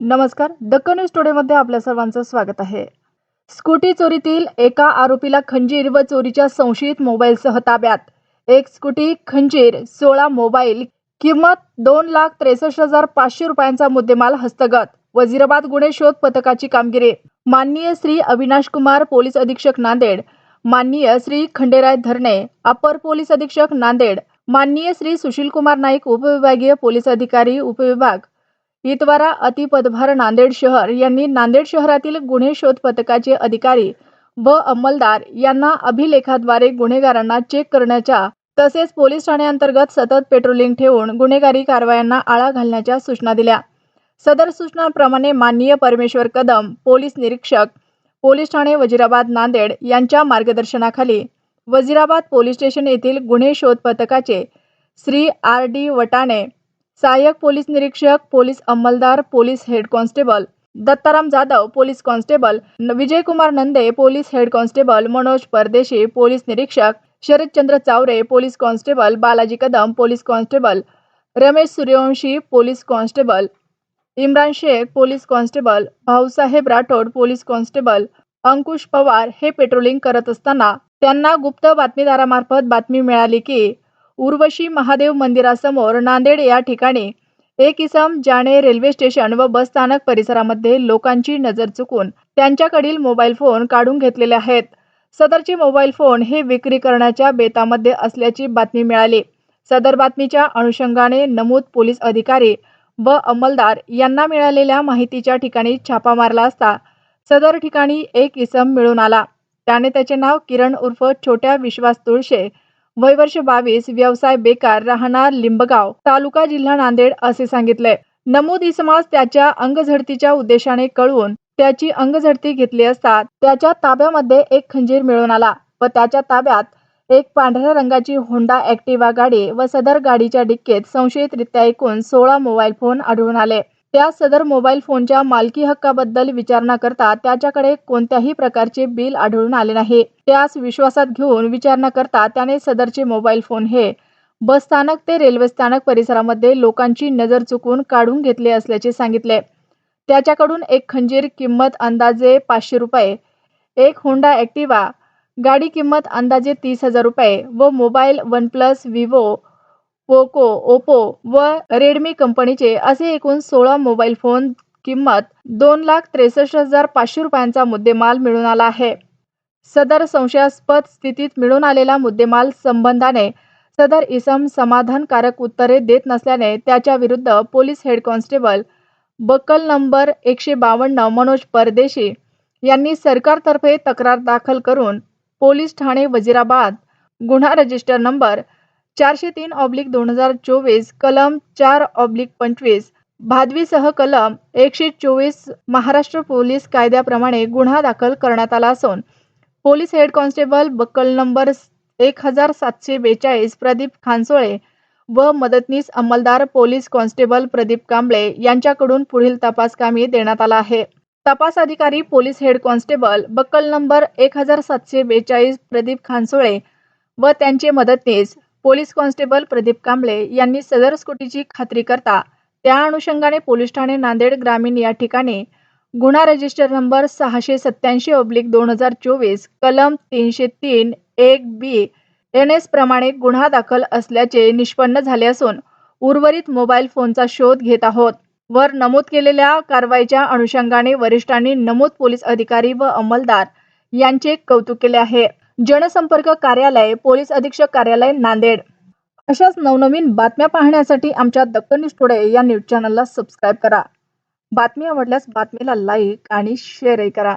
नमस्कार दक्कन न्यूज टुडेमध्ये आपल्या सर्वांचं स्वागत आहे. स्कूटी चोरीतील एका आरोपीला खंजीर व चोरीच्या संशयित मोबाईलसह ताब्यात. एक स्कूटी खंजीर सोळा मोबाईल किंमत दोन लाख त्रेसष्ट हजार पाचशे रुपयांचा मुद्देमाल हस्तगत. वजिराबाद गुन्हे शोध पथकाची कामगिरी. माननीय श्री अविनाश कुमार पोलीस अधीक्षक नांदेड. माननीय श्री खंडेराय धरणे अपर पोलीस अधीक्षक नांदेड. माननीय श्री सुशील कुमार नाईक उपविभागीय पोलीस अधिकारी उपविभाग. इतवारा अतिपदभार नांदेड शहर यांनी नांदेड शहरातील गुन्हे शोध पथकाचे अधिकारी व अंमलदार यांना अभिलेखाद्वारे गुन्हेगारांना चेक करण्याच्या तसेच पोलीस ठाण्याअंतर्गत सतत पेट्रोलिंग ठेवून गुन्हेगारी कारवायांना आळा घालण्याच्या सूचना दिल्या. सदर सूचनांप्रमाणे माननीय परमेश्वर कदम पोलीस निरीक्षक पोलीस ठाणे वजिराबाद नांदेड यांच्या मार्गदर्शनाखाली वजिराबाद पोलीस स्टेशन येथील गुन्हे शोध पथकाचे श्री आर डी वटाणे सहाय्यक पोलीस निरीक्षक police अंमलदार police head constable Dattaram Jadhav police constable Vijaykumar Nande police head constable Manoj Pardeshi police निरीक्षक Sharadchandra Chavare police constable Balaji Kadam police constable Ramesh Suryavanshi police constable Imran Shaikh police constable Bhausaheb Rathod police constable Ankush Pawar हे patrolling करत असताना त्यांना गुप्त बातमीदारामार्फत बातमी मिळाली की उर्वशी महादेव मंदिरासमोर नांदेड या ठिकाणी एक इसम ज्याने रेल्वे स्टेशन व बस स्थानक परिसरामध्ये लोकांची नजर चुकून त्यांच्याकडील मोबाईल फोन काढून घेतलेले आहेत. सदरचे मोबाईल फोन हे विक्री करण्याच्या बेतामध्ये असल्याची बातमी मिळाली. सदर बातमीच्या अनुषंगाने नमूद पोलीस अधिकारी व अंमलदार यांना मिळालेल्या माहितीच्या ठिकाणी छापा मारला असता सदर ठिकाणी एक इसम मिळून आला. त्याने त्याचे नाव किरण उर्फ छोट्या विश्वास तुळशे वय वर्ष बावीस व्यवसाय बेकार राहणार लिंबगाव. तालुका जिल्हा नांदेड असे सांगितले. नमूद इसमास त्याच्या अंगझडतीच्या उद्देशाने कळवून त्याची अंगझडती घेतली असता त्याच्या ताब्यामध्ये एक खंजीर मिळून आला व त्याच्या ताब्यात एक पांढऱ्या रंगाची होंडा ऍक्टिवा गाडी व सदर गाडीच्या डिक्कीत संशयितरित्या एकूण सोळा मोबाईल फोन आढळून आले. त्या सदर मोबाईल फोनच्या मालकी हक्काबद्दल विचारणा करता त्याच्याकडे कोणत्याही प्रकारचे बिल आढळून आले नाही. त्यास विश्वासात घेऊन विचारणा करता त्याने सदरचे मोबाईल फोन हे बस स्थानक ते रेल्वे स्थानक परिसरामध्ये लोकांची नजर चुकून काढून घेतले असल्याचे सांगितले. त्याच्याकडून एक खंजीर किंमत अंदाजे पाचशे रुपये एक होंडा ऍक्टिवा गाडी किंमत अंदाजे तीस हजार रुपये व mobile OnePlus Vivo Poco Oppo व रेडमी कंपनीचे असे एकूण सोळा मोबाईल फोन किंमत दोन लाख त्रेसष्ट हजार पाचशे रुपयांचा मुद्देमाल मिळून आला आहे. सदर संशयास्पद स्थितीत मिळून आलेला मुद्देमाल संबंधाने सदर इसम समाधानकारक उत्तरे देत नसल्याने त्याच्या विरुद्ध police head constable buckle number एकशे बावन्न मनोज परदेशी यांनी सरकारतर्फे तक्रार दाखल करून पोलीस ठाणे वजिराबाद गुन्हा रजिस्टर नंबर चारशे तीन ऑब्लिक दोन हजार चोवीस कलम चार ऑब्लिक पंचवीस. भादवीसह कलम एकशे चोवीस महाराष्ट्र पोलीस कायद्याप्रमाणे गुन्हा दाखल करण्यात आला असून police head constable buckle number एक हजार सातशे बेचाळीस प्रदीप खानसोळे व मदतनीस अंमलदार पोलीस कॉन्स्टेबल प्रदीप कांबळे यांच्याकडून पुढील तपास कामी देण्यात आला आहे. तपास अधिकारी police head constable buckle number एक हजार सातशे बेचाळीस प्रदीप खानसोळे व त्यांचे मदतनीस पोलीस कॉन्स्टेबल प्रदीप कांबळे यांनी सदर स्कूटीची खात्री करता त्या अनुषंगाने पोलीस ठाणे नांदेड ग्रामीण या ठिकाणी गुन्हा रजिस्टर नंबर सहाशे सत्याऐंशी ऑब्लिक दोन हजार चोवीस कलम तीनशे तीन एक बी एन एस प्रमाणे गुन्हा दाखल असल्याचे निष्पन्न झाले असून उर्वरित मोबाईल फोनचा शोध घेत आहोत. वर नमूद केलेल्या कारवाईच्या अनुषंगाने वरिष्ठांनी नमूद पोलीस अधिकारी व अंमलदार यांचे कौतुक केले आहे. जनसंपर्क कार्यालय पोलीस अधीक्षक कार्यालय नांदेड. अशाच नवनवीन बातम्या पाहण्यासाठी आमच्या दक्कन न्यूज टुडे या न्यूज चॅनलला सबस्क्राईब करा. बातमी आवडल्यास बातमीला लाईक आणि शेअरही करा.